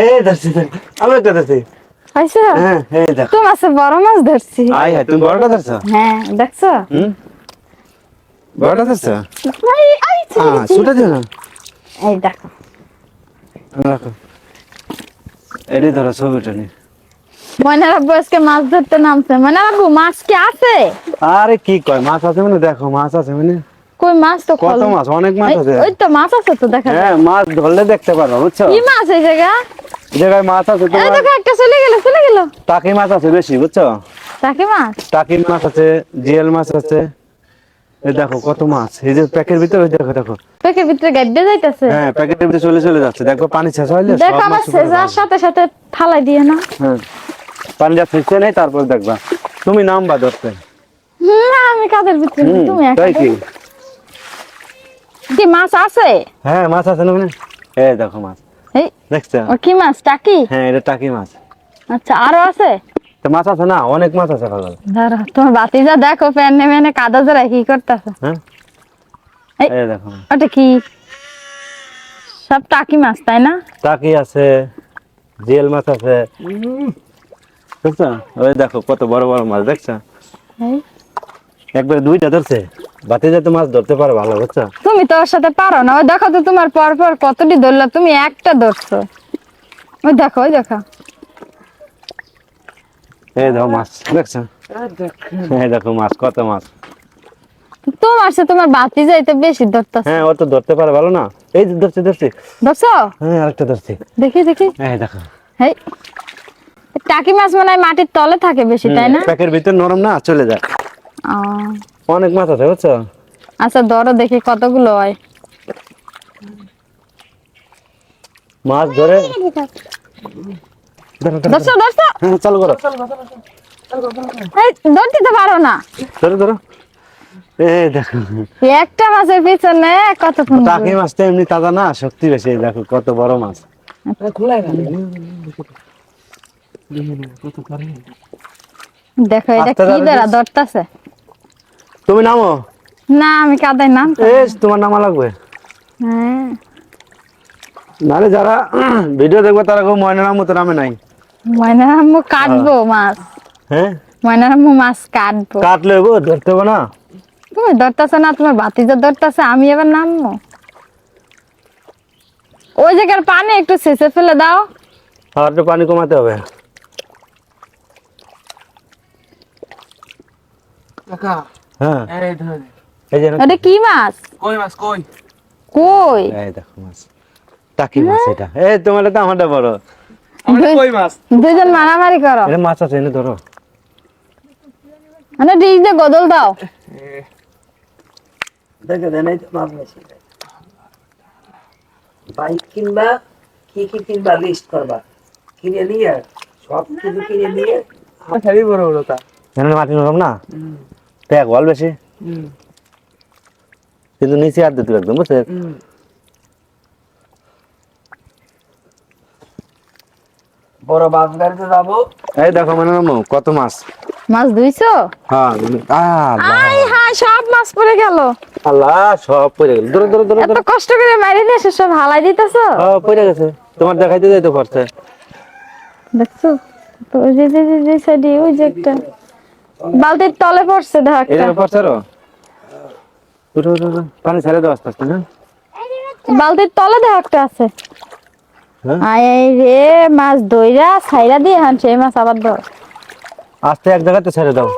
এই ধরছি। আমি একটা ধরছি। হ্যাঁ এই দেখ। তো মাছে বড় মাছ ধরছি। আই হ্যাঁ তুমি বড়টা ধরছো? হ্যাঁ দেখছ? হুম? বড়টা ধরছো? এই, এই, হ্যাঁ ছি। দিও না। এই দেখো। রাখো। এটি ধরো ছবিটা নিয়ে। ময়না রাব্বু আজকে মাছ ধরতে নামছে। ময়না রাব্বু মাছ কি আছে? আরে কি কয় মাছ আছে মানে দেখো মাছ আছে মানে। কই মাছ তো কত মাছ? অনেক মাছ আছে। ওই তো মাছ আছে তো দেখা হ্যাঁ মাছ ধরলে দেখতে পারব বুঝছ? কি মাছ এই জায়গা? জায়গায় মাছ আছে তোমার। দেখো একটা চলে গেল চলে গেল। টাকি মাছ আছে বেশি বুঝছ? তাকে মাছ? টাকি মাছ আছে জিএল মাছ আছে। এই দেখো কত মাছ। এই যে প্যাকের ভিতরে ওই দেখো দেখো। পেকের ভিতরে গাড্ডে যাইতাছে? হ্যাঁ প্যাকেটের ভিতরে চলে চলে যাচ্ছে। দেখো পানি শেষ হইলে দেখো আবার সাথে সাথে ফালাই দিয়ে না। হ্যাঁ। পানিটা ফিরছে নেই তারপর দেখবা। তুমি নামবা ধরতে। না আমি কাদের ভিতরে? তুমি একা কি মাছ আছে? হ্যাঁ মাছ আছে না এই দেখো মাছ। এই দেখছ? ও কি মাছ টাকি? হ্যাঁ এটা টাকি মাছ। আচ্ছা আরও আছে? তো মাছ আছে না অনেক মাছ আছে পাগল ধরো তোমার বাতিজা দেখো প্যান নেমে কাদা জরা কি করতেছে? হ্যাঁ? এই। দেখো। ওটা কি? সব টাকি মাছ তাই না? টাকি আছে জিএল মাছ আছে। দেখছ? ওই দেখো কত বড় বড় মাছ দেখছ? এই। একবারে দুইটা ধরছে। বাতি যাতে মাছ ধরতে পারো ভালো বুঝছ? তুমি তো ওর সাথে পারো না। ওই দেখো তো তোমার পর পর কতটি ধরলো তুমি একটা ধরছো। ওই দেখো ওই দেখো। এই দেখো মাছ দেখছ? এই দেখো মাছ কত মাছ। তোমার সে তোমার বাতি যাইতে বেশি ধরতেছে। হ্যাঁ ও তো ধরতে পারে ভালো না। এই যে ধরছি ধরছি। ধরছো? হ্যাঁ আরেকটা ধরছি। দেখি দেখি। এই দেখো। হেই। টাকি মাছ মনে হয় মাটির তলে থাকে বেশি তাই না? প্যাকের ভিতর নরম না চলে যায়। অনেক মাছ আছে বুঝছ? আচ্ছা ধরো দেখি কতগুলো হয়। মাছ ধরে ধরো, ধরো, ধরছো ধরছো? হ্যাঁ চালু করো। এই ধরতে তো পারো না। ধরো ধরো। এই দেখো। একটা মাছের পিছনে কতক্ষণ টাকি মাছ তো এমনি তাজা না শক্তি বেশি দেখো কত বড় মাছ। দেখো এটা কি দ্বারা ধরতেছে? তুমি নামো? না আমি কাদাই নাম এই তোমার নামা লাগবে। হ্যাঁ। নাহলে যারা ভিডিও দেখবে তারা কেউ ময়নার মতো নামে নাই। ময়নার আম্মু কাটবো মাছ। হ্যাঁ? ময়নার আম্মু মাছ কাটবো। কাটলে গো ধরতে হবে না? তুমি ধরতেছো না তোমার বাতিজা ধরতেছে আমি এবার নামবো। ওই জায়গার পানি একটু শেষে ফেলে দাও। আর একটু পানি কমাতে হবে। কাকা হ্যাঁ। এই যে এটা কি মাছ? কই মাছ কই? কই? এই দেখো মাছ। টাকি মাছ এটা। এই তোমার তো আমারটা বড়। আমাদের কই মাছ? দুইজন মারামারি করো। এটা মাছ আছে এনে ধরো। মানে ডিশ দিয়ে গদল দাও। দেখে দেন তো মাছ বেশি বাইক কিনবা কি কি কিনবা লিস্ট করবা। কিনে নিয়ে সব কিছু কিনে নিয়ে হেভি বড় বড় তা। মাটি নরম না? ট্যাগ বল বেশি। কিন্তু নিচে আর দিতে একদম বুঝছে বড় বাস গাড়িতে যাব। এই দেখো মানে কত মাছ? মাছ দুইছো হ্যাঁ আই হ্যাঁ সব মাছ পড়ে গেল। আল্লাহ সব পড়ে গেল। ধরো ধরো ধরো এত কষ্ট করে মারি নিয়ে এসে সব হালাই দিতেছো? পড়ে গেছে। তোমার দেখাইতে যাইতে পারছে। দেখছ? তো ওই যে যে যে- যে সাইডে ওই যে একটা। বালতির তলে পড়ছে দেখ এটা একটা পারছে আরও? উঠো উঠো। পানি ছেড়ে দাও আস্তে আস্তে না বালতির তলে দেখ একটা আছে। হ্যাঁ? আয় রে মাছ দইরা ছাইরা দিয়ে হান সেই মাছ আবার ধর। আস্তে এক জায়গাতে ছেড়ে দাও।